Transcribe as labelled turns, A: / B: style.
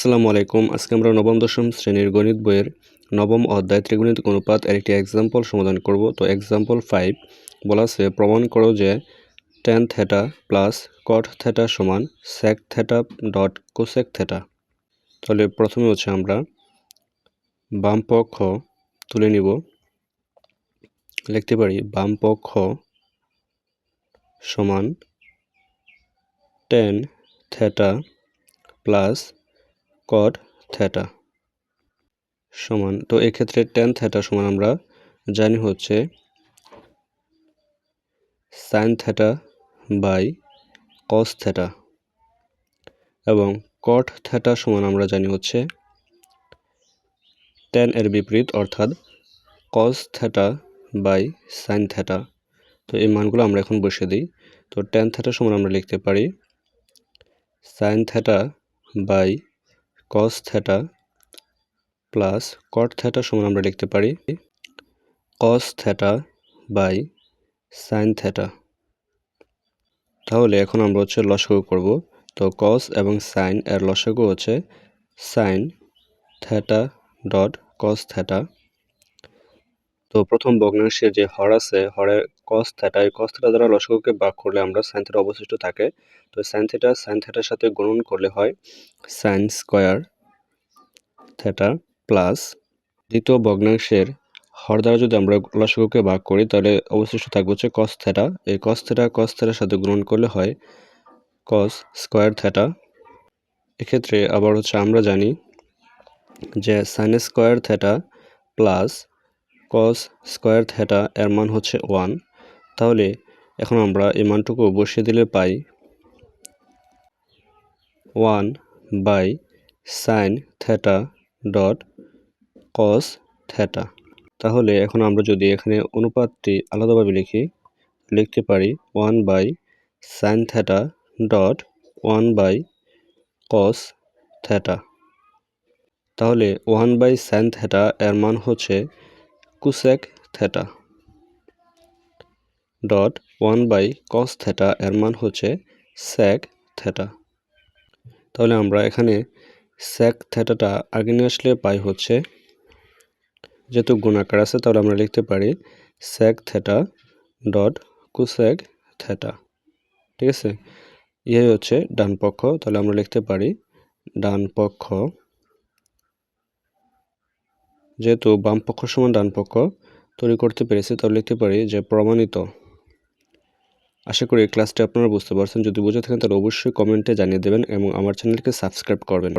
A: আসসালামু আলাইকুম। আজকে আমরা নবম, দশম শ্রেণির গণিত বইয়ের নবম অধ্যায় ত্রিগুণিত অনুপাত এর একটি এক্সাম্পল সমাধান করব। তো এক্সাম্পল ফাইভ বলা আছে, প্রমাণ করো যে tan theta plus cot theta সমান sec theta dot cosec theta তাহলে প্রথমে হচ্ছে আমরা বাম পক্ষ তুলে নিব। লিখতে পারি, বাম পক্ষ সমান tan theta plus cot theta সমান, তো এক্ষেত্রে টেন থেটা সমান আমরা জানি হচ্ছে sin theta by cos theta এবং কট থেটা সমান আমরা জানি হচ্ছে টেন এর বিপরীত, অর্থাৎ cos theta by sin theta তো এই মানগুলো আমরা এখন বসে দিই। তো টেন থেটা সমান আমরা লিখতে পারি sin theta by cos theta plus cot theta সমান আমরা লিখতে পারি cos theta by sin theta তাহলে এখন আমরা হচ্ছে লসাগু করব। তো কস এবং সাইন এর লসাগু হচ্ছে sin theta dot cos theta তো প্রথম ভগ্নাংশের যে হর আছে, হরের কস থেটা এই কস থেটা দ্বারা লসাগুকে বাক করলে আমরা সাইন থেটা অবশিষ্ট থাকে। তো সাইন থেটা সাইন থেটার সাথে গুণন করলে হয় সাইন স্কোয়ার থেটা প্লাস দ্বিতীয় ভগ্নাংশের হর দ্বারা যদি আমরা লসাগুকে ভাগ করি, তাহলে অবশিষ্ট থাকবে হচ্ছে কস থেটা এই কস থেটা কস থেটার সাথে গ্রহণ করলে হয় কস স্কোয়ার থেটা এক্ষেত্রে আবার হচ্ছে আমরা জানি যে sin square theta plus cos square theta এর মান হচ্ছে ওয়ান তাহলে এখন আমরা এই মানটুকু বসিয়ে দিলে পাই one by sin theta dot cos theta তাহলে এখন আমরা যদি এখানে অনুপাতটি আলাদাভাবে লিখি, লিখতে পারি one by sin theta dot one by cos theta তাহলে ওয়ান বাই সাইন থেটা এর মান হচ্ছে cosec theta dot one by cos theta এর মান হচ্ছে স্যাক থেটা তাহলে আমরা এখানে স্যাক থেটাটা আগে নিয়ে আসলে পাই হচ্ছে যেহেতু গুণাকার আছে, তাহলে আমরা লিখতে পারি sec theta dot cosec theta ঠিক আছে? ইয়ে হচ্ছে ডান পক্ষ। তাহলে আমরা লিখতে পারি ডান পক্ষ যেহেতু বাম পক্ষ সমান ডান পক্ষ, তৈরি করতে পেরেছি, তাহলে লিখতে পারি যে প্রমাণিত। আশা করি ক্লাসটি আপনারা বুঝতে পারছেন। যদি বুঝে থাকেন, তাহলে অবশ্যই কমেন্টে জানিয়ে দেবেন এবং আমার চ্যানেলকে সাবস্ক্রাইব করবেন।